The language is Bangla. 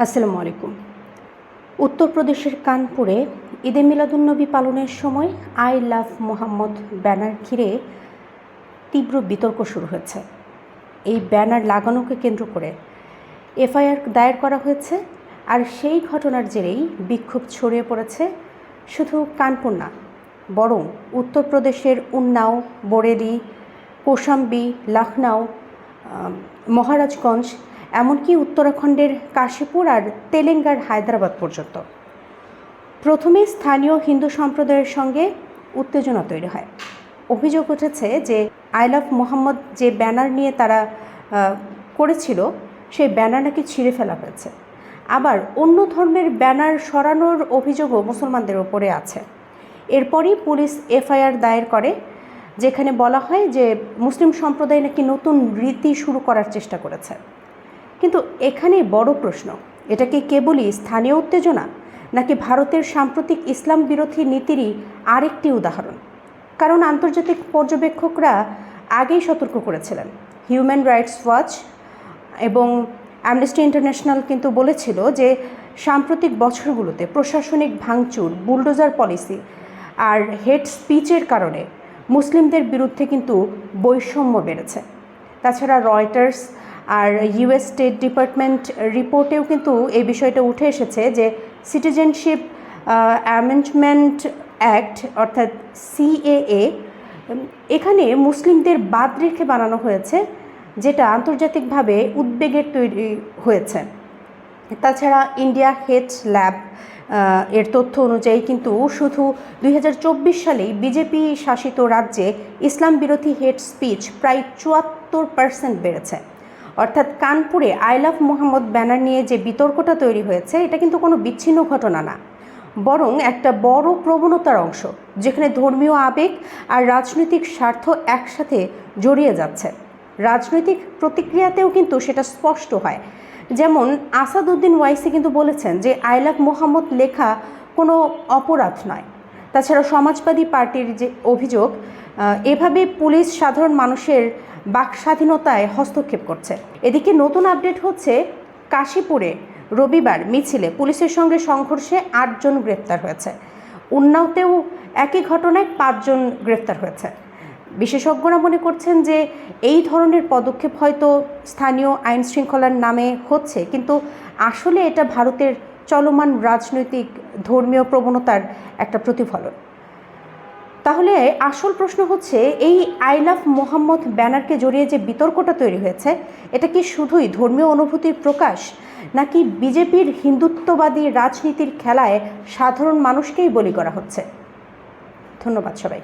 আসসালামু আলাইকুম। উত্তরপ্রদেশের কানপুরে ঈদে মিলাদুন্নবী পালনের সময় আই লাভ মোহাম্মদ ব্যানার ঘিরে তীব্র বিতর্ক শুরু হয়েছে। এই ব্যানার লাগানোকে কেন্দ্র করে এফআইআর দায়ের করা হয়েছে আর সেই ঘটনার জেরেই বিক্ষোভ ছড়িয়ে পড়েছে শুধু কানপুর না, বরং উত্তরপ্রদেশের উন্নাও, বরেলি কোশাম্বি লখনউ মহারাজগঞ্জ এমনকি উত্তরাখণ্ডের কাশীপুর আর তেলেঙ্গার হায়দ্রাবাদ পর্যন্ত। প্রথমে স্থানীয় হিন্দু সম্প্রদায়ের সঙ্গে উত্তেজনা তৈরি হয়। অভিযোগ উঠেছে যে, আই লাভ মোহাম্মদ যে ব্যানার নিয়ে তারা করেছিল, সেই ব্যানার নাকি ছিঁড়ে ফেলা হয়েছে। আবার অন্য ধর্মের ব্যানার সরানোর অভিযোগও মুসলমানদের ওপরে আছে। এরপরই পুলিশ এফআইআর দায়ের করে, যেখানে বলা হয় যে, মুসলিম সম্প্রদায় নাকি নতুন রীতি শুরু করার চেষ্টা করেছে। কিন্তু এখানে বড় প্রশ্ন, এটা কি কেবলই স্থানীয় উত্তেজনা, নাকি ভারতের সাম্প্রতিক ইসলাম বিরোধী নীতিরই আরেকটি উদাহরণ? কারণ আন্তর্জাতিক পর্যবেক্ষকরা আগেই সতর্ক করেছিলেন। হিউম্যান রাইটস ওয়াচ এবং অ্যামনেস্টি ইন্টারন্যাশনাল কিন্তু বলেছিল যে সাম্প্রতিক বছরগুলোতে প্রশাসনিক ভাঙচুর, বুলডোজার পলিসি আর হেড স্পিচের কারণে মুসলিমদের বিরুদ্ধে কিন্তু বৈষম্য বেড়েছে। তাছাড়া রয়টার্স আর ইউএস স্টেট ডিপার্টমেন্ট রিপোর্টেও কিন্তু এই বিষয়টা উঠে এসেছে যে সিটিজেনশিপ অ্যামেন্ডমেন্ট অ্যাক্ট অর্থাৎ সিএএ এখানে মুসলিমদের বাদ রেখে বানানো হয়েছে, যেটা আন্তর্জাতিকভাবে উদ্বেগের তৈরি হয়েছে। তাছাড়া ইন্ডিয়া হেড ল্যাব এর তথ্য অনুযায়ী কিন্তু শুধু দুই হাজার চব্বিশ সালেই বিজেপি শাসিত রাজ্যে ইসলাম বিরোধী হেড স্পিচ প্রায় চুয়াত্তর পার্সেন্ট বেড়েছে। অর্থাৎ কানপুরে আই লাভ মোহাম্মদ ব্যানার নিয়ে যে বিতর্কটা তৈরি হয়েছে, এটা কিন্তু কোনো বিচ্ছিন্ন ঘটনা না। বরং একটা বড় প্রবণতার অংশ, যেখানে ধর্মীয় আবেগ আর রাজনৈতিক স্বার্থ একসাথে জড়িয়ে যাচ্ছে। রাজনৈতিক প্রতিক্রিয়াতেও কিন্তু সেটা স্পষ্ট হয়। যেমন আসাদুদ্দিন ওয়াইসি কিন্তু বলেছেন যে, আই লাভ মোহাম্মদ লেখা কোনো অপরাধ নয়। তাছাড়া সমাজবাদী পার্টির যে অভিযোগ এভাবে পুলিশ সাধারণ মানুষের বাক স্বাধীনতায় হস্তক্ষেপ করছে। এদিকে নতুন আপডেট হচ্ছে, কাশীপুরে রবিবার মিছিলে পুলিশের সঙ্গে সংঘর্ষে আটজন গ্রেপ্তার হয়েছে। উন্নাওতেও একই ঘটনায় পাঁচজন গ্রেপ্তার হয়েছে। বিশেষজ্ঞরা মনে করছেন যে এই ধরনের পদক্ষেপ হয়তো স্থানীয় আইন শৃঙ্খলার নামে হচ্ছে, কিন্তু আসলে এটা ভারতের চলমান রাজনৈতিক ধর্মীয় প্রবণতার একটা প্রতিফলন। তাহলে আসল প্রশ্ন হচ্ছে, এই আই লাভ মোহাম্মদ ব্যানারকে জড়িয়ে যে বিতর্কটা তৈরি হয়েছে, এটা কি শুধুই ধর্মীয় অনুভূতির প্রকাশ, নাকি বিজেপির হিন্দুত্ববাদী রাজনীতির খেলায় সাধারণ মানুষকেই বলি করা হচ্ছে? ধন্যবাদ সবাইকে।